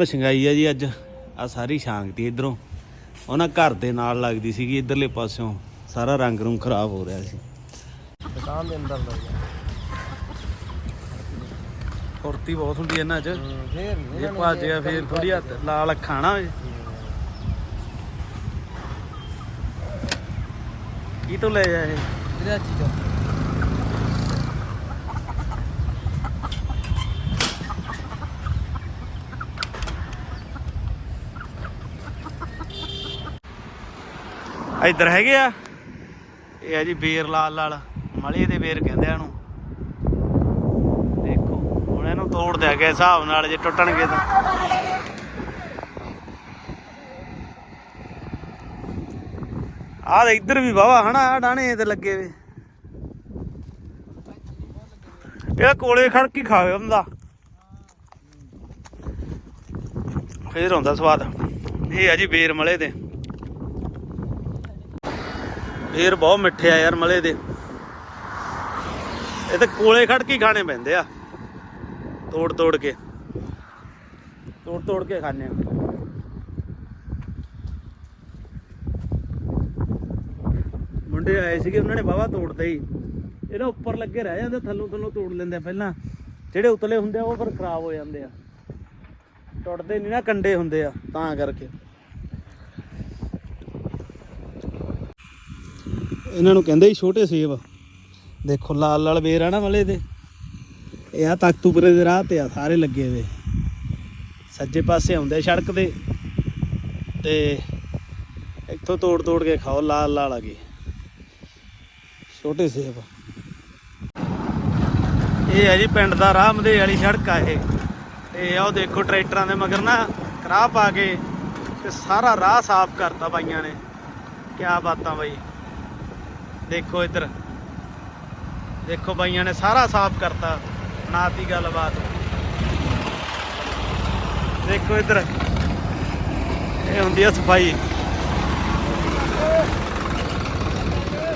ਮਸ਼ੰਗਾਈ ਆ ਜੀ ਅੱਜ। ਆ ਸਾਰੀ ਸ਼ਾਂਤੀ ਇਧਰੋਂ। ਉਹਨਾਂ ਘਰ ਦੇ ਨਾਲ ਲੱਗਦੀ ਸੀਗੀ ਇਧਰਲੇ ਪਾਸਿਓਂ। ਸਾਰਾ ਰੰਗ ਰੂੰ ਖਰਾਬ ਹੋ ਰਿਹਾ ਸੀ। ਦੁਕਾਨ ਦੇ ਅੰਦਰ ਲੱਗ ਗਿਆ। ਫੁਰਤੀ ਬਹੁਤ ਹੁੰਦੀ ਹੈ ਇਹਨਾਂ 'ਚ। ਫੇਰ ਇਹ ਭੱਜ ਗਿਆ ਫੇਰ ਥੋੜੀ ਲਾਲ ਅੱਖਾਂ ਨਾ ਕੀ ਤੋਂ ਲੈ ਜਾ ਇਹ? ਇਹਦਾ ਚੀਜ਼ ਇੱਧਰ ਹੈਗੇ ਆ? ਇਹ ਆ ਜੀ ਬੇਰ ਲਾਲ ਲਾਲ ਮਲੇ ਦੇ ਬੇਰ ਕਹਿੰਦੇ ਆ ਇਹਨੂੰ। ਦੇਖੋ ਹੁਣ ਇਹਨੂੰ ਤੋੜ ਦਿਆ ਗਿਆ ਹਿਸਾਬ ਨਾਲ ਜੇ ਟੁੱਟਣਗੇ ਤਾਂ। ਆਹ ਇੱਧਰ ਵੀ ਵਾਵਾ ਹਨਾ? ਆ ਡਾਣੇ ਤੇ ਲੱਗੇ ਵੇ। ਇਹ ਕੋਲੇ ਖੜ ਕੇ ਖਾਵੇ ਹੁੰਦਾ ਫੇਰ ਹੁੰਦਾ ਸਵਾਦ। ਇਹ ਆ ਜੀ ਬੇਰ ਮਲੇ ਦੇ। ਫੇਰ ਬਹੁਤ ਮਿੱਠੇ ਆ ਯਾਰ ਮਲੇ ਦੇ। ਇਹ ਤਾਂ ਕੋਲੇ ਖੜ ਕੇ ਖਾਣੇ ਪੈਂਦੇ ਆ। ਤੋੜ ਤੋੜ ਕੇ। ਤੋੜ ਤੋੜ ਕੇ ਖਾਣੇ ਆ। ਮੁੰਡੇ ਆਏ ਸੀਗੇ, ਉਹਨਾਂ ਨੇ ਵਾਵਾ ਤੋੜਦੇ ਹੀ। ਇਹਦਾ ਉੱਪਰ ਲੱਗੇ ਰਹਿ ਜਾਂਦੇ, ਥੱਲੋਂ ਥੱਲੋਂ ਤੋੜ ਲੈਂਦੇ ਪਹਿਲਾਂ। ਜਿਹੜੇ ਉਤਲੇ ਹੁੰਦੇ ਆ, ਉਹ ਫਿਰ ਖਰਾਬ ਹੋ ਜਾਂਦੇ ਆ। ਟੁੱਟਦੇ ਨਹੀਂ ਨਾ, ਕੰਡੇ ਹੁੰਦੇ ਆ, ਤਾਂ ਕਰਕੇ। ਇਹਨਾਂ ਨੂੰ ਕਹਿੰਦੇ ਹੀ ਛੋਟੇ ਸੇਬ। ਦੇਖੋ, ਲਾਲ ਲਾਲ ਬੇਰ ਆ ਨਾ ਮਲੇ ਦੇ। ਇਹ ਆ ਤਖਤੂਪੁਰੇ ਦੇ ਰਾਹ ਤੇ ਆ, ਸਾਰੇ ਲੱਗੇ ਵੇ ਸੱਜੇ ਪਾਸੇ ਆਉਂਦੇ ਸੜਕ ਦੇ ਤੇ ਇੱਥੋਂ ਤੋੜ ਤੋੜ ਕੇ ਖਾਓ, ਲਾਲ ਲਾਲ ਆ ਗਏ। ਛੋਟੇ ਸੇਬ। ਇਹ ਹੈ ਜੀ ਪਿੰਡ ਦਾ ਰਾਹ ਮਧੇ ਵਾਲੀ ਸੜਕ ਆ ਇਹ। ਤੇ ਆਹ ਦੇਖੋ ਟਰੈਕਟਰਾਂ ਦੇ ਮਗਰ ਨਾ ਕਰਾਹ ਪਾ ਕੇ ਤੇ ਸਾਰਾ ਰਾਹ ਸਾਫ਼ ਕਰਤਾ ਬਾਈਆਂ ਨੇ। ਕਿਆ ਬਾਤਾਂ ਬਾਈ। ਦੇਖੋ ਇੱਧਰ। ਦੇਖੋ ਬਾਈਆਂ ਨੇ ਸਾਰਾ ਸਾਫ਼ ਕਰਤਾ। ਬਣਾਤੀ ਗੱਲਬਾਤ। ਦੇਖੋ ਇੱਧਰ। ਇਹ ਹੁੰਦੀ ਆ ਸਫ਼ਾਈ।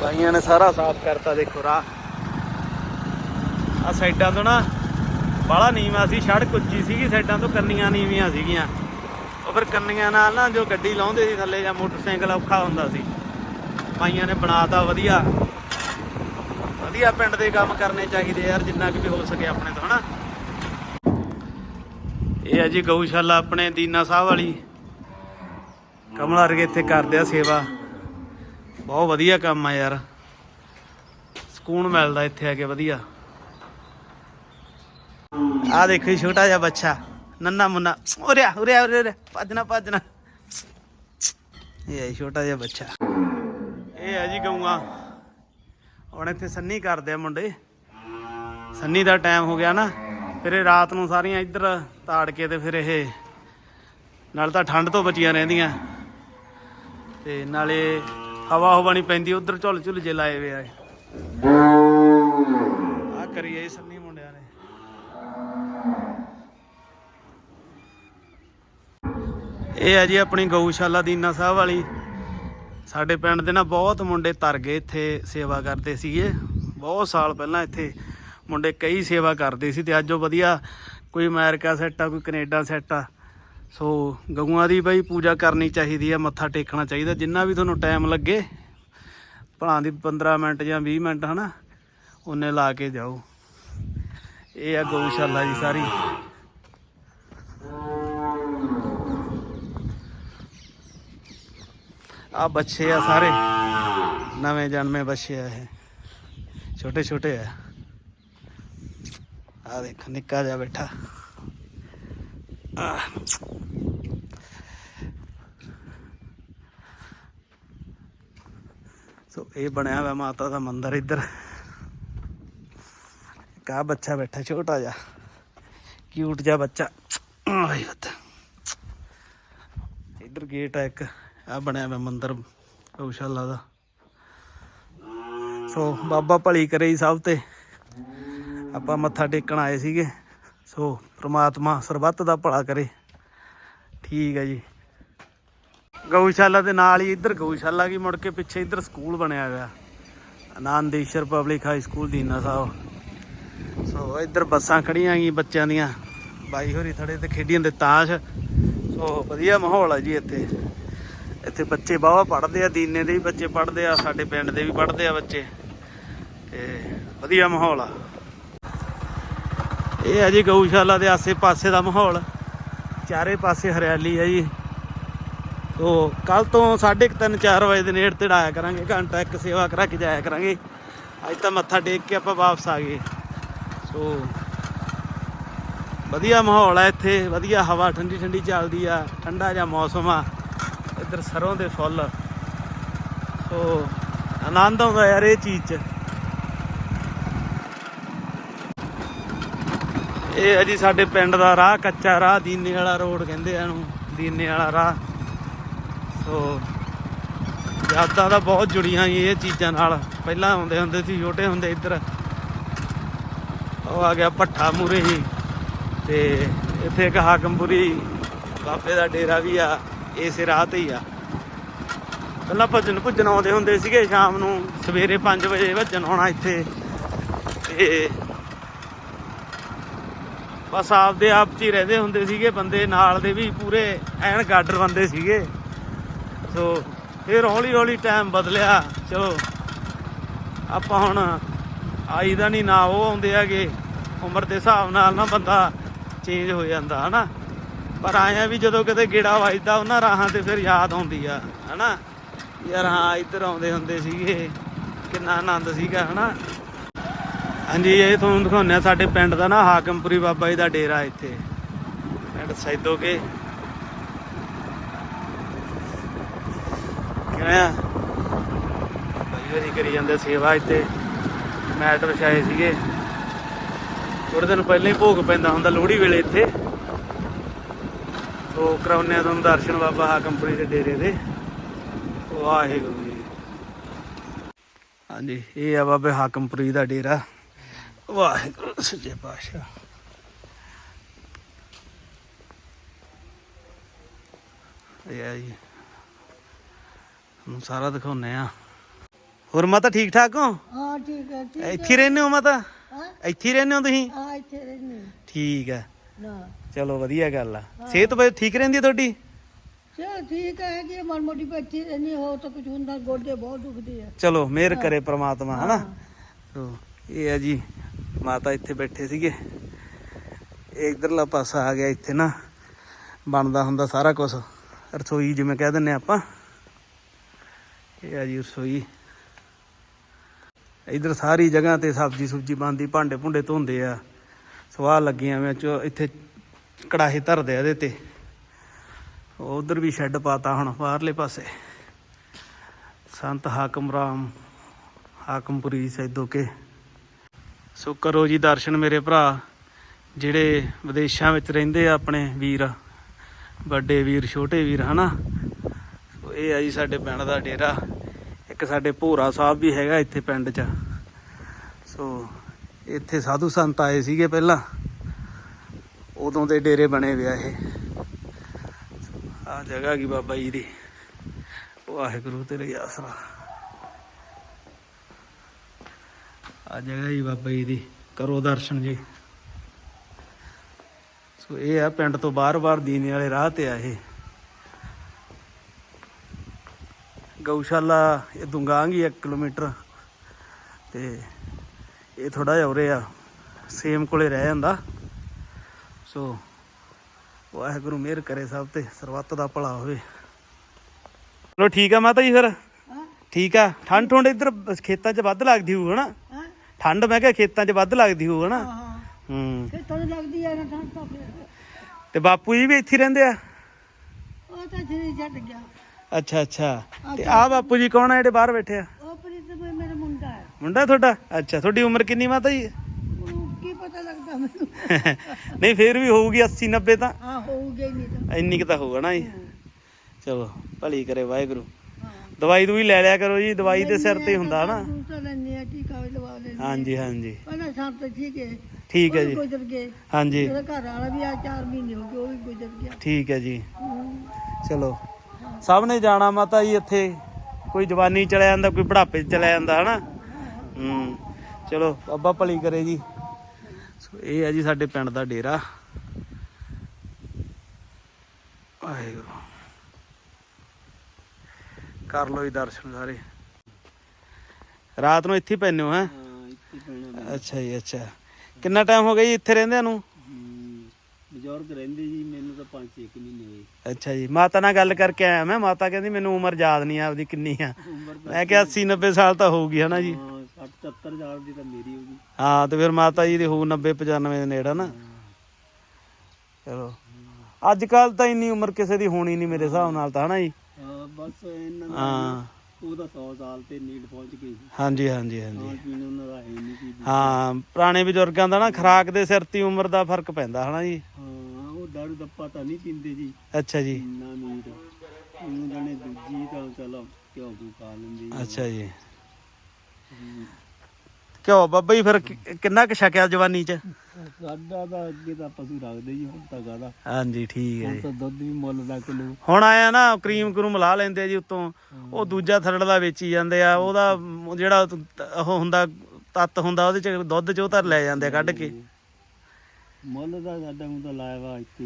ਬਾਈਆਂ ਨੇ ਸਾਰਾ ਸਾਫ਼ ਕਰਤਾ, ਦੇਖੋ ਰਾਹ। ਆ ਸਾਈਡਾਂ ਤੋਂ ਨਾ ਬਾਹਲਾ ਨੀਵਾਂ ਸੀ ਸੜਕ ਉੱਚੀ ਸੀਗੀ, ਸਾਈਡਾਂ ਤੋਂ ਕੰਨੀਆਂ ਨੀਵੀਆਂ ਸੀਗੀਆਂ। ਉਹ ਫਿਰ ਕੰਨੀਆਂ ਨਾਲ ਨਾ ਜੋ ਗੱਡੀ ਲਾਉਂਦੇ ਸੀ ਥੱਲੇ ਜਾਂ ਮੋਟਰਸਾਈਕਲ ਔਖਾ ਹੁੰਦਾ ਸੀ। ਭਾਈਆਂ ਨੇ ਬਣਾਤਾ, ਵਧੀਆ। ਵਧੀਆ ਪਿੰਡ ਦੇ ਕੰਮ ਕਰਨੇ ਚਾਹੀਦੇ ਯਾਰ, ਜਿੰਨਾ ਕਿ ਵੀ ਹੋ ਸਕੇ ਆਪਣੇ ਤੋਂ, ਹਨਾ? ਇਹ ਹੈ ਜੀ ਗਊਸ਼ਾਲਾ ਆਪਣੇ ਦੀਨਾ ਸਾਹਿਬ ਵਾਲੀ। ਕਮਲਾ ਵਰਗੇ ਇੱਥੇ ਕਰਦੇ ਆ ਸੇਵਾ। ਬਹੁਤ ਵਧੀਆ ਕੰਮ ਆ ਯਾਰ। ਸਕੂਨ ਮਿਲਦਾ ਇੱਥੇ ਆ ਕੇ, ਵਧੀਆ। ਆ ਦੇਖੋ ਜੀ, ਛੋਟਾ ਜਿਹਾ ਬੱਚਾ। ਨੰਨਾ ਮੁੰਨਾ। ਉਰਿਆ ਉਰਿਆ ਉਰਿਆ ਭੱਜਣਾ ਭੱਜਣਾ ਇਹ ਹੈ ਛੋਟਾ ਜਿਹਾ ਬੱਚਾ। ਇਹ ਹੈ ਜੀ ਗਊਆਂ। ਹੁਣ ਇੱਥੇ ਸੰਨੀ ਕਰਦੇ ਆ ਮੁੰਡੇ। ਸੰਨੀ ਦਾ ਟਾਈਮ ਹੋ ਗਿਆ ਨਾ। ਫਿਰ ਇਹ ਰਾਤ ਨੂੰ ਸਾਰੀਆਂ ਇੱਧਰ ਤਾੜ ਕੇ ਤੇ ਫਿਰ ਇਹ ਨਾਲ ਤਾਂ ਠੰਡ ਤੋਂ ਬਚੀਆਂ ਰਹਿੰਦੀਆਂ। ਤੇ ਨਾਲੇ ਹਵਾ ਹਵਾ ਨਹੀਂ ਪੈਂਦੀ, ਉਧਰ ਝੁੱਲ ਝੁੱਲ ਜੇ ਲਾਏ ਵੇ ਆਏ ਆ ਕਰੀਏ ਸੰਨੀ ਮੁੰਡਿਆਂ ਨੇ। ਇਹ ਹੈ ਜੀ ਆਪਣੀ ਗਊਸ਼ਾਲਾ ਦੀਨਾ ਸਾਹਿਬ ਵਾਲੀ। ਸਾਡੇ ਪਿੰਡ ਦੇ ਨਾ ਬਹੁਤ ਮੁੰਡੇ ਤਰ ਗਏ ਇੱਥੇ ਸੇਵਾ ਕਰਦੇ ਸੀਗੇ। ਬਹੁਤ ਸਾਲ ਪਹਿਲਾਂ ਇੱਥੇ ਮੁੰਡੇ ਕਈ ਸੇਵਾ ਕਰਦੇ ਸੀ ਤੇ ਅੱਜ ਉਹ ਵਧੀਆ ਕੋਈ ਅਮਰੀਕਾ ਸੈੱਟ ਆ, ਕੋਈ ਕੈਨੇਡਾ ਸੈੱਟ ਆ। ਸੋ ਗਊਆਂ ਦੀ ਬਈ ਪੂਜਾ ਕਰਨੀ ਚਾਹੀਦੀ ਆ, ਮੱਥਾ ਟੇਕਣਾ ਚਾਹੀਦਾ। ਜਿੰਨਾ ਵੀ ਤੁਹਾਨੂੰ ਟਾਈਮ ਲੱਗੇ, ਭਲਾਂ ਦੀ 15 ਮਿੰਟ ਜਾਂ 20 ਮਿੰਟ ਹਨਾ, ਉਹਨੇ ਲਾ ਕੇ ਜਾਓ। ਇਹ ਆ ਗਊਸ਼ਾਲਾ ਜੀ ਸਾਰੀ। ਆ ਬੱਚੇ ਆ ਸਾਰੇ। ਨਵੇਂ ਜਨਮੇ ਬੱਚੇ ਆ ਇਹ। ਛੋਟੇ ਛੋਟੇ ਆ। ਆ ਦੇਖ, ਨਿੱਕਾ ਜਿਹਾ ਬੈਠਾ। ਸੋ ਇਹ ਬਣਿਆ ਹੋਇਆ ਮਾਤਾ ਦਾ ਮੰਦਿਰ ਇੱਧਰ। ਕਾ ਬੱਚਾ ਬੈਠਾ, ਛੋਟਾ ਜਿਹਾ। ਕਿਊਟ ਜਿਹਾ ਬੱਚਾ। ਆਈ ਬੱਤ। ਇੱਧਰ ਗੇਟ ਆ ਇੱਕ। ਆ ਬਣਿਆ ਹੋਇਆ ਮੰਦਿਰ, ਗਊਸ਼ਾਲਾ ਦਾ। ਸੋ ਬਾਬਾ ਭਲੀ ਕਰੇ ਜੀ ਸਭ ਤੇ। ਆਪਾਂ ਮੱਥਾ ਟੇਕਣ ਆਏ ਸੀਗੇ। ਸੋ ਪ੍ਰਮਾਤਮਾ ਸਰਬੱਤ ਦਾ ਭਲਾ ਕਰੇ। ਠੀਕ ਹੈ ਜੀ। ਗਊਸ਼ਾਲਾ ਦੇ ਨਾਲ ਹੀ ਇੱਧਰ ਗਊਸ਼ਾਲਾ ਕੀ ਮੁੜ ਕੇ ਪਿੱਛੇ ਇੱਧਰ ਸਕੂਲ ਬਣਿਆ ਹੋਇਆ। ਆਨੰਦੇਸ਼ਰ ਪਬਲਿਕ ਹਾਈ ਸਕੂਲ ਦੀਨਾ ਸਾਹਿਬ। ਸੋ ਇੱਧਰ ਬੱਸਾਂ ਖੜੀਆਂ ਗਈ ਬੱਚਿਆਂ ਦੀਆਂ। ਬਾਈ ਹੋਰੀ ਥੜੇ ਤੇ ਖੇਡੀ ਜਾਂਦੇ ਤਾਸ਼। ਸੋ ਵਧੀਆ ਮਾਹੌਲ ਹੈ ਜੀ ਇੱਥੇ। ਇੱਥੇ ਬੱਚੇ ਬਾਵਾ ਪੜ੍ਹਦੇ ਆ, ਦੀਨੇ ਦੇ ਵੀ ਬੱਚੇ ਪੜ੍ਹਦੇ ਆ, ਸਾਡੇ ਪਿੰਡ ਦੇ ਵੀ ਪੜ੍ਹਦੇ ਆ ਬੱਚੇ। ਤੇ ਵਧੀਆ ਮਾਹੌਲ ਆ। ਇਹ ਆ ਜੀ ਗਊਸ਼ਾਲਾ ਦੇ ਆਸੇ-ਪਾਸੇ ਦਾ ਮਾਹੌਲ। ਚਾਰੇ ਪਾਸੇ ਹਰਿਆਲੀ ਆ ਜੀ। ਤੋ ਕੱਲ ਤੋਂ 3:30 4 ਵਜੇ ਦੇ ਨੇੜੇ ਤੇ ਆਇਆ ਕਰਾਂਗੇ, ਘੰਟਾ ਇੱਕ ਸੇਵਾ ਕਰਾ ਕੇ ਜਾਇਆ ਕਰਾਂਗੇ। ਅੱਜ ਤਾਂ ਮੱਥਾ ਟੇਕ ਕੇ ਆਪਾਂ ਵਾਪਸ ਆ ਗਏ। ਸੋ ਵਧੀਆ ਮਾਹੌਲ ਆ ਇੱਥੇ, ਵਧੀਆ ਹਵਾ ਠੰਡੀ ਠੰਡੀ ਚੱਲਦੀ ਆ, ਠੰਡਾ ਜਿਹਾ ਮੌਸਮ ਆ। ਇੱਧਰ ਸਰੋਂ ਦੇ ਫੁੱਲ। ਸੋ, ਆਨੰਦ ਆਉਂਦਾ ਯਾਰ ਇਹ ਚੀਜ਼ 'ਚ। ਇਹ ਹੈ ਜੀ ਸਾਡੇ ਪਿੰਡ ਦਾ ਰਾਹ, ਕੱਚਾ ਰਾਹ, ਦੀਨੇ ਵਾਲਾ ਰੋਡ ਕਹਿੰਦੇ ਆ ਇਹਨੂੰ, ਦੀਨੇ ਵਾਲਾ ਰਾਹ। ਸੋ, ਯਾਦਾਂ ਤਾਂ ਬਹੁਤ ਜੁੜੀਆਂ ਜੀ ਇਹ ਚੀਜ਼ਾਂ ਨਾਲ। ਪਹਿਲਾਂ ਆਉਂਦੇ ਹੁੰਦੇ ਸੀ, ਛੋਟੇ ਹੁੰਦੇ ਇੱਧਰ। ਉਹ ਆ ਗਿਆ ਭੱਠਾ ਮੂਰੇ ਹੀ। ਤੇ ਇੱਥੇ ਇੱਕ ਹਾਕਮਪੁਰੀ ਬਾਬੇ ਦਾ ਡੇਰਾ ਵੀ ਆ। ਇਸੇ ਰਾਹ ਤੇ ਹੀ ਆ। ਪਹਿਲਾਂ ਭੱਜਣ ਭੁੱਜਣ ਆਉਂਦੇ ਹੁੰਦੇ ਸੀਗੇ ਸ਼ਾਮ ਨੂੰ, ਸਵੇਰੇ 5 ਵਜੇ ਭੱਜਣ ਆਉਣਾ ਇੱਥੇ। ਤੇ ਬਸ ਆਪਦੇ ਆਪ ਚ ਹੀ ਰਹਿੰਦੇ ਹੁੰਦੇ ਸੀਗੇ ਬੰਦੇ, ਨਾਲ ਦੇ ਵੀ ਪੂਰੇ ਐਨ ਗਾਡਰ ਬੰਦੇ ਸੀਗੇ। ਸੋ ਫਿਰ ਹੌਲੀ ਹੌਲੀ ਟਾਈਮ ਬਦਲਿਆ। ਚਲੋ, ਆਪਾਂ ਹੁਣ ਆਈਦਾ ਨਹੀਂ ਨਾ ਉਹ ਆਉਂਦੇ ਹੈਗੇ। ਉਮਰ ਦੇ ਹਿਸਾਬ ਨਾਲ ਨਾ ਬੰਦਾ ਚੇਂਜ ਹੋ ਜਾਂਦਾ, ਹਨਾ? ਪਰ ਆਇਆ ਵੀ ਜਦੋਂ ਕਿਤੇ ਗੇੜਾ ਵੱਜਦਾ, ਉਹਨਾਂ ਰਾਹਾਂ ਤੇ ਫਿਰ ਯਾਦ ਆਉਂਦੀ ਆ, ਹਨਾ? ਯਾਰ ਹਾਂ, ਇੱਧਰ ਆਉਂਦੇ ਹੁੰਦੇ ਸੀਗੇ, ਕਿੰਨਾ ਆਨੰਦ ਸੀਗਾ, ਹਨਾ? ਹਾਂਜੀ, ਇਹ ਤੁਹਾਨੂੰ ਦਿਖਾਉਂਦੇ ਆ, ਸਾਡੇ ਪਿੰਡ ਦਾ ਨਾ ਹਾਕਮਪੁਰੀ ਬਾਬਾ ਜੀ ਦਾ ਡੇਰਾ ਇੱਥੇ। ਪਿੰਡ ਸੈਦੋ ਕੇ ਕਿਵੇਂ ਆ? ਬਾਈ ਵਾਰੀ ਕਰੀ ਜਾਂਦੇ ਸੇਵਾ ਇੱਥੇ। ਮੈਟ ਵਿਛਾਏ ਸੀਗੇ। ਥੋੜੇ ਦਿਨ ਪਹਿਲਾਂ ਹੀ ਭੋਗ ਪੈਂਦਾ ਹੁੰਦਾ, ਲੋਹੜੀ ਵੇਲੇ ਇੱਥੇ। ਸੋ ਕਰਾਉਨੇ ਆ ਤੁਹਾਨੂੰ ਦਰਸ਼ਨ ਬਾਬਾ ਹਾਕਮਪੁਰੀ ਦੇ ਡੇਰੇ ਦੇ। ਵਾਹਿਗੁਰੂ ਜੀ। ਹਾਂਜੀ ਇਹ ਆ ਬਾਬੇ ਹਾਕਮਪੁਰੀ ਦਾ ਡੇਰਾ। ਵਾਹਿਗੁਰੂ ਸੱਚੇ ਪਾਤਸ਼ਾਹ। ਇਹ ਆ ਜੀ। ਤੁਹਾਨੂੰ ਸਾਰਾ ਦਿਖਾਉਨੇ ਆ। ਹੋਰ ਮਾਤਾ ਠੀਕ ਠਾਕ ਹੋ? ਹਾਂ ਠੀਕ ਹੈ। ਠੀਕ ਇੱਥੇ ਹੀ ਰਹਿੰਦੇ ਹੋ ਮਾਤਾ? ਹਾਂ। ਇੱਥੇ ਹੀ ਰਹਿੰਦੇ ਹੋ ਤੁਸੀਂ? ਆ ਇੱਥੇ ਰਹਿੰਦੇ ਠੀਕ ਹੈ। ਨਾ। ਚਲੋ ਵਧੀਆ ਗੱਲ ਆ। ਸਿਹਤ ਬਈ ਠੀਕ ਰਹਿੰਦੀ ਹੈ ਤੁਹਾਡੀ? ਚਲੋ ਠੀਕ ਹੈ ਕਿ ਮਨ ਮੋਟੀ ਬੱਚੀ ਰਹਿੰਦੀ ਹੋ ਤਾਂ ਕੁਝ ਹੁੰਦਾ ਗੋਡੇ ਬਹੁਤ ਦੁਖਦੇ ਆ। ਚਲੋ ਮਿਹਰ ਕਰੇ ਪ੍ਰਮਾਤਮਾ ਹਨਾ? ਸੋ ਇਹ ਆ ਜੀ ਮਾਤਾ ਇੱਥੇ ਬੈਠੇ ਸੀਗੇ। ਇਧਰਲਾ ਪਾਸਾ ਆ ਗਿਆ ਇੱਥੇ ਨਾ ਬਣਦਾ ਹੁੰਦਾ ਸਾਰਾ ਕੁਝ ਰਸੋਈ ਜਿਵੇਂ ਕਹਿ ਦਿੰਨੇ ਆਪਾਂ। ਇਹ ਆ ਜੀ ਰਸੋਈ। ਇਧਰ ਸਾਰੀ ਜਗ੍ਹਾ ਤੇ ਸਬਜ਼ੀ ਸੁਬਜੀ ਬਣਦੀ ਭਾਂਡੇ ਭੁੰਡੇ ਧੋਂਦੇ ਆ। ਸਵਾਹ ਲੱਗੀਆਂ ਵਿੱਚ ਇੱਥੇ ਕੜਾਹੇ ਧਰਦੇ ਆ ਇਹਦੇ ਤੇ। ਉਧਰ ਵੀ ਸ਼ੈੱਡ ਪਾਤਾ ਹੁਣ, ਬਾਹਰਲੇ ਪਾਸੇ। ਸੰਤ ਹਾਕਮ ਰਾਮ ਹਾਕਮਪੁਰੀ ਸੈਦੋ ਕੇ ਸੋ ਕਰੋ ਜੀ ਦਰਸ਼ਨ ਮੇਰੇ ਭਰਾ, ਜਿਹੜੇ ਵਿਦੇਸ਼ਾਂ ਵਿੱਚ ਰਹਿੰਦੇ ਆ ਆਪਣੇ ਵੀਰ, ਵੱਡੇ ਵੀਰ, ਛੋਟੇ ਵੀਰ, ਹਨਾ? ਸੋ ਇਹ ਆ ਜੀ ਸਾਡੇ ਪਿੰਡ ਦਾ ਡੇਰਾ। ਇੱਕ ਸਾਡੇ ਭੋਰਾ ਸਾਹਿਬ ਵੀ ਹੈਗਾ ਇੱਥੇ ਪਿੰਡ 'ਚ। ਸੋ ਇੱਥੇ ਸਾਧੂ ਸੰਤ ਆਏ ਸੀਗੇ ਪਹਿਲਾਂ। ਉਦੋਂ ਦੇ ਡੇਰੇ ਬਣੇ ਵਿਆ ਇਹ। ਆ ਜਗ੍ਹਾ ਕੀ ਬਾਬਾ ਜੀ ਦੀ। ਵਾਹਿਗੁਰੂ ਤੇਰੇ ਆਸਰਾ। ਆ ਜਗ੍ਹਾ ਹੀ ਬਾਬਾ ਜੀ ਦੀ। ਕਰੋ ਦਰਸ਼ਨ ਜੀ। ਸੋ ਇਹ ਆ ਪਿੰਡ ਤੋਂ ਬਾਹਰ-ਬਾਹਰ ਦੀਨੇ ਵਾਲੇ ਰਾਹ ਤੇ ਆ ਇਹ। ਗਊਸ਼ਾਲਾ, ਇਹ ਦੁੰਗਾਂਗੀ 1 ਕਿਲੋਮੀਟਰ। ਤੇ ਇਹ ਥੋੜਾ ਜਿਹਾ ਉਰੇ ਆ ਸੇਮ ਕੋਲੇ ਰਹਿ ਜਾਂਦਾ। ਸੋ ਵਾਹਿਗੁਰੂ ਮਿਹਰ ਕਰੇ ਸਭ ਤੇ ਸਰਬੱਤ ਦਾ ਭਲਾ ਹੋਵੇ। ਚਲੋ ਠੀਕ ਆ ਮਾਤਾ ਜੀ ਫਿਰ। ਠੀਕ ਆ। ਠੰਡ ਠੁੰਡ ਇੱਧਰ ਖੇਤਾਂ 'ਚ ਵੱਧ ਲੱਗਦੀ ਹੋਊ ਹਨਾ? ਠੰਡ ਮੈਂ ਕਿਹਾ ਖੇਤਾਂ 'ਚ ਵੱਧ ਲੱਗਦੀ ਹੋਊ ਹਨਾ? ਹਾਂ ਲੱਗਦੀ ਆ ਨਾ ਤਾਂ ਤਾਂ ਫਿਰ। ਤੇ ਬਾਪੂ ਜੀ ਵੀ ਇੱਥੇ ਰਹਿੰਦੇ ਆ? ਉਹ ਤਾਂ ਜਿਹੜੀ ਛੱਡ ਗਿਆ। ਅੱਛਾ ਅੱਛਾ। ਤੇ ਆ ਬਾਪੂ ਜੀ ਕੌਣ ਆ ਜਿਹੜੇ ਬਾਹਰ ਬੈਠੇ ਆ? ਮੁੰਡਾ ਤੁਹਾਡਾ? ਅੱਛਾ ਤੁਹਾਡੀ ਉਮਰ ਕਿੰਨੀ ਮਾਤਾ ਜੀ? ਕੀ ਪਤਾ ਲੱਗਦਾ ਮੈਨੂੰ? ਨਹੀਂ ਫੇਰ ਵੀ ਹੋਊਗੀ 80 90 ਤਾਂ? ਹਾਂ ਹੋਊਗਾ ਹੀ ਨਹੀਂ ਤਾਂ। ਇੰਨੀ ਕੁ ਤਾਂ ਹੋਊਗਾ ਨਾ ਜੀ। ਚਲੋ ਭਲੀ ਕਰੇ ਵਾਹਿਗੁਰੂ। ਦਵਾਈ ਦੂਈ ਲੈ ਲਿਆ ਕਰੋ ਜੀ ਦਵਾਈ ਦੇ ਸਿਰ ਤੇ ਹੀ ਹੁੰਦਾ ਨਾ ਦੂਸਰਾ ਲੈਣੇ ਆ ਟੀਕਾ ਵੀ ਲਵਾ ਲੈਣੇ ਹਾਂਜੀ ਹਾਂਜੀ। ਪਹਿਲਾਂ ਸ਼ਾਮ ਤੱਕ ਠੀਕ ਹੈ। ਠੀਕ ਹੈ ਉਹ ਵੀ ਜੀ। ਗੁਜ਼ਰ ਗਏ। ਹਾਂਜੀ। ਮੇਰਾ ਘਰ ਵਾਲਾ ਵੀ ਆ 4 ਮਹੀਨੇ ਹੋ ਗਏ ਉਹ ਵੀ ਗੁਜ਼ਰ ਗਿਆ। ਠੀਕ ਹੈ ਜੀ। ਹਮ, ਚਲੋ। ਸਭ ਨੇ ਜਾਣਾ ਮਾਤਾ ਜੀ ਇੱਥੇ। ਕੋਈ ਜਵਾਨੀ ਚਲਾ ਜਾਂਦਾ ਕੋਈ ਬੁਢਾਪੇ 'ਚ ਚਲਾ ਜਾਂਦਾ ਹਨਾ। ਹੂੰ। ਚਲੋ ਬਾਬਾ ਭਲੀ ਕਰੇ ਜੀ। ਸੋ ਇਹ ਹੈ ਜੀ ਸਾਡੇ ਪਿੰਡ ਦਾ ਡੇਰਾ। ਵਾਹਿਗੁਰੂ। ਕਰ ਲੋ ਜੀ ਦਰਸ਼ਨ ਸਾਰੇ। ਰਾਤ ਨੂੰ ਇੱਥੇ ਪੈਨੇ ਹੋ ਹੈ? ਹਾਂ ਇੱਥੇ ਪੈਣਾ ਅੱਛਾ ਜੀ ਅੱਛਾ। ਕਿੰਨਾ ਟਾਈਮ ਹੋ ਗਿਆ ਜੀ ਇੱਥੇ ਰਹਿੰਦਿਆਂ ਨੂੰ? ਬਜ਼ੁਰਗ ਰਹਿੰਦੇ ਜੀ ਮੈਨੂੰ ਤਾਂ 5-6 ਮਹੀਨੇ ਹੋਏ। ਅੱਛਾ ਜੀ ਮਾਤਾ ਨਾਲ ਗੱਲ ਕਰਕੇ ਆਇਆ ਮੈਂ ਮਾਤਾ ਕਹਿੰਦੀ ਮੈਨੂੰ ਉਮਰ ਯਾਦ ਨਹੀਂ ਆਪਦੀ ਕਿੰਨੀ ਆ। ਮੈਂ ਕਿਹਾ 80 90 ਸਾਲ ਤਾਂ ਹੋਊਗੀ ਹਨਾ ਜੀ? ਹਾਂ 60 70 ਸਾਲ ਦੀ ਤਾਂ ਮੇਰੀ ਹੋਗੀ ਹਾਂ ਤੇ ਫਿਰ ਮਾਤਾ ਜੀ ਦੀ ਹੋਊ 90 95 ਦੇ ਨੇੜੇ ਨਾ। ਚਲੋ। ਅੱਜ ਕੱਲ ਤਾਂ ਇੰਨੀ ਉਮਰ ਕਿਸੇ ਦੀ ਹੋਣੀ ਨਹੀਂ ਮੇਰੇ ਹਿਸਾਬ ਨਾਲ ਤਾਂ ਹਨਾ ਜੀ? ਹਾਂ ਬਸ ਇਹਨਾਂ ਹਾਂ। ਉਹਦਾ 100 ਸਾਲ ਤੇ ਨੀਡ ਪਹੁੰਚ ਗਈ। ਹਾਂਜੀ ਹਾਂਜੀ ਹਾਂਜੀ। ਖਾਣ ਪੀਣ ਉਹਨਾਂ ਦਾ ਹੈ ਹੀ ਨਹੀਂ ਸੀ ਹਾਂ ਪੁਰਾਣੇ ਬਜ਼ੁਰਗਾਂ ਦਾ ਨਾ ਖਰਾਕ ਦੇ ਸਿਰ ਤੇ ਹੀ ਉਮਰ ਦਾ ਫ਼ਰਕ ਪੈਂਦਾ ਹਨਾ ਜੀ? ਹਾਂ ਉਹ ਦਾਰੂ ਦੱਪਾ ਤਾਂ ਨਹੀਂ ਪੀਂਦੇ ਜੀ। ਅੱਛਾ ਜੀ। ਨਾ ਮੀਟ ਉਹਨੂੰ ਜਾਣੇ ਦੂਜੀ ਤਾਂ ਚਲੋ ਘਿਓ ਘੂ ਖਾ ਲੈਂਦੇ ਅੱਛਾ ਜੀ। ਕਿਉਂ ਬਾਬਾ ਜੀ ਫਿਰ ਕਿ- ਕਿੰਨਾ ਕੁ ਛਕਿਆ ਜਵਾਨੀ ਚ? ਸਾਡਾ ਤਾਂ ਅੱਗੇ ਤਾਂ ਪਸ਼ੂ ਰੱਖਦੇ ਜੀ ਹੁਣ ਤਾਂ ਗਾਦਾ ਹਾਂਜੀ ਠੀਕ ਹੈ ਹੁਣ ਜੀ। ਤਾਂ ਦੁੱਧ ਵੀ ਮੁੱਲ ਦਾ ਕਿਲੋ ਹੁਣ ਆਇਆ ਨਾ ਕਰੀਮ ਕਰੂਮ ਲਾ ਲੈਂਦੇ ਆ ਜੀ ਉਤੋਂ। ਉਹ ਦੂਜਾ ਥਰੜ ਦਾ ਵੇਚੀ ਜਾਂਦੇ ਆ ਉਹਦਾ ਮ- ਜਿਹੜਾ ਤ- ਉਹ ਹੁੰਦਾ ਤੱਤ ਹੁੰਦਾ ਉਹਦੇ ਚ ਦੁੱਧ ਚ ਉਹ ਤਾਂ ਲੈ ਜਾਂਦੇ ਆ ਕੱਢ ਕੇ। ਮੁੱਲ ਦਾ ਸਾਡਾ ਹੁਣ ਤਾਂ ਲਾਇਆ ਵਾ ਇੱਥੇ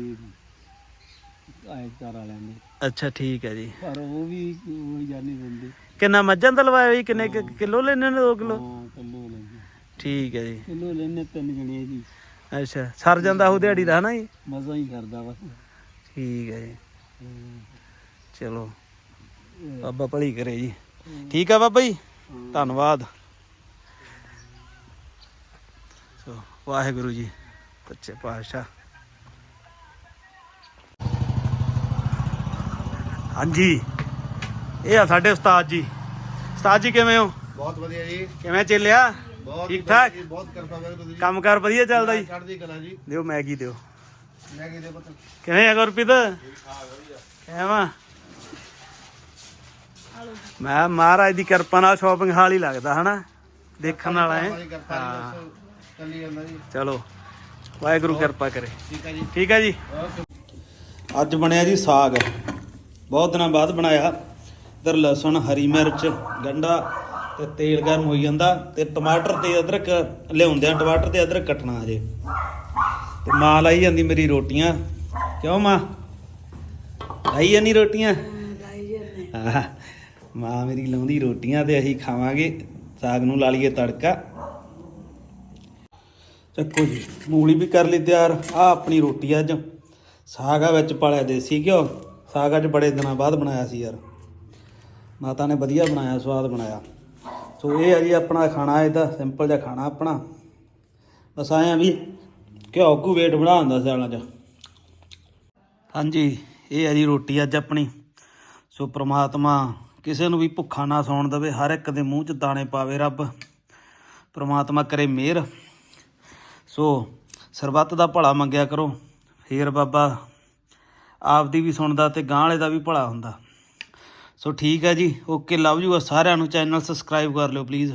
ਆਏ ਚਾਰਾ ਲੈਂਦੇ ਅੱਛਾ ਠੀਕ ਹੈ ਜੀ। ਪਰ ਉਹ ਵੀ ਉਹ ਜਾਨੀ ਦਿੰਦੇ ਕਿੰਨਾ ਮੱਝਾਂ ਦਾ ਲਵਾਇਆ ਜੀ? ਕਿੰਨੇ ਕਿਲੋ ਲੈਣੇ ਨੇ 2 ਕਿਲੋ? ਹਾਂ ਕਿਲੋ ਲੈਂਦੇ ਠੀਕ ਹੈ ਜੀ। ਕਿਲੋ ਲੈਣੇ ਤਿੰਨ ਜਣੇ ਜੀ। ਅੱਛਾ ਸਰ ਜਾਂਦਾ ਉਹ ਦਿਹਾੜੀ ਦਾ ਹਨਾ ਜੀ? ਮਜ਼ਾ ਹੀ ਕਰਦਾ ਬਸ। ਠੀਕ ਹੈ ਜੀ। ਚਲੋ ਬਾਬਾ ਭਲੀ ਕਰੇ ਜੀ। ਠੀਕ ਆ ਬਾਬਾ ਜੀ। ਧੰਨਵਾਦ। ਸੋ ਵਾਹਿਗੁਰੂ ਜੀ ਸੱਚੇ ਪਾਤਸ਼ਾਹ। ਹਾਂਜੀ। ਇਹ ਆ ਸਾਡੇ ਉਸਤਾਦ ਜੀ। ਉਸਤਾਦ ਜੀ ਕਿਵੇਂ ਹੋ? ਬਹੁਤ ਵਧੀਆ ਜੀ। ਕਿਵੇਂ ਚੱਲਿਆ? ਬਹੁਤ ਠੀਕ ਠਾਕ? ਬਹੁਤ ਕਿਰਪਾ ਕਰ ਤੁਸੀਂ ਕੰਮਕਾਰ ਵਧੀਆ ਚੱਲਦਾ ਜੀ? ਚੜ੍ਹਦੀ ਕਲਾ ਜੀ। ਦਿਓ ਮੈਗੀ ਦਿਓ। ਮੈਂ ਕਿਹਦੇ ਪੁੱਤ। ਕਿਵੇਂ ਆ ਗੁਰਪ੍ਰੀਤ? ਐਵੇਂ? ਮੈਂ ਮਹਾਰਾਜ ਦੀ ਕਿਰਪਾ ਨਾਲ ਸ਼ਾਪਿੰਗ ਹਾਲ ਹੀ ਲੱਗਦਾ ਹਨਾ? ਦੇਖਣ ਵਾਲਾ ਹੈ। ਚੱਲੀ ਵਾਹਿਗੁਰੂ ਕਿਰਪਾ ਕਰੇ। ਠੀਕ ਹੈ ਜੀ। ਠੀਕ ਹੈ ਜੀ? ਅੱਜ ਬਣਿਆ ਜੀ ਸਾਗ। ਬਹੁਤ ਦਿਨਾਂ ਬਾਅਦ ਬਣਾਇਆ। ਇਧਰ ਲਸਣ, ਹਰੀ ਮਿਰਚ, ਗੰਡਾ ਤੇ ਤੇਲ ਗਰਮ ਹੋਈ ਜਾਂਦਾ ਤੇ ਟਮਾਟਰ ਤੇ ਅਦਰਕ ਲਿਆਉਂਦੇ ਆ। ਟਮਾਟਰ ਤੇ ਅਦਰਕ ਕੱਟਣਾ ਹਜੇ। ਤੇ ਮਾਂ ਲਾਈ ਜਾਂਦੀ ਮੇਰੀ ਰੋਟੀਆਂ। ਕਿਉਂ ਮਾਂ? ਲਾਈ ਜਾਂਦੀ ਰੋਟੀਆਂ? ਮਾਂ ਮੇਰੀ ਲਾਉਂਦੀ ਰੋਟੀਆਂ ਤੇ ਅਸੀਂ ਖਾਵਾਂਗੇ। ਸਾਗ ਨੂੰ ਲਾ ਲਈਏ ਤੜਕਾ। ਚੱਕੋ ਜੀ, ਮੂਲੀ ਵੀ ਕਰ ਲਈ ਤਿਆਰ। ਆ ਆਪਣੀ ਰੋਟੀ ਅੱਜ। ਸਾਗ ਆ ਵਿੱਚ ਪਾਲਿਆ ਦੇਸੀ ਘਿਓ। ਸਾਗ ਅੱਜ ਬੜੇ ਦਿਨਾਂ ਬਾਅਦ ਬਣਾਇਆ ਸੀ ਯਾਰ। ਮਾਤਾ ਨੇ ਵਧੀਆ ਬਣਾਇਆ, ਸਵਾਦ ਬਣਾਇਆ। ਸੋ ਇਹ ਆ ਜੀ ਆਪਣਾ ਖਾਣਾ ਇਹਦਾ ਸਿੰਪਲ ਜਿਹਾ ਖਾਣਾ ਆਪਣਾ। ਬਸ ਆਏ ਵੀ ਘਿਓ ਕੂ ਵੇਟ ਬਣਾ ਹੁੰਦਾ ਸਿਆਲਾਂ 'ਚ। ਹਾਂਜੀ, ਇਹ ਆ ਜੀ ਰੋਟੀ ਅੱਜ ਆਪਣੀ। ਸੋ ਪ੍ਰਮਾਤਮਾ ਕਿਸੇ ਨੂੰ ਵੀ ਭੁੱਖਾ ਨਾ ਸੌਣ ਦੇਵੇ, ਹਰ ਇੱਕ ਦੇ ਮੂੰਹ 'ਚ ਦਾਣੇ ਪਾਵੇ ਰੱਬ। ਪ੍ਰਮਾਤਮਾ ਕਰੇ ਮਿਹਰ। ਸੋ ਸਰਬੱਤ ਦਾ ਭਲਾ ਮੰਗਿਆ ਕਰੋ। ਫੇਰ ਬਾਬਾ ਆਪਦੀ ਵੀ ਸੁਣਦਾ ਤੇ ਗਾਂ ਵਾਲੇ ਦਾ ਵੀ ਭਲਾ ਹੁੰਦਾ। ਸੋ ਠੀਕ ਹੈ ਜੀ, ਓਕੇ, ਲਵ ਯੂ ਸਾਰਿਆਂ ਨੂੰ। ਚੈਨਲ ਸਬਸਕ੍ਰਾਈਬ ਕਰ ਲਿਓ ਪਲੀਜ਼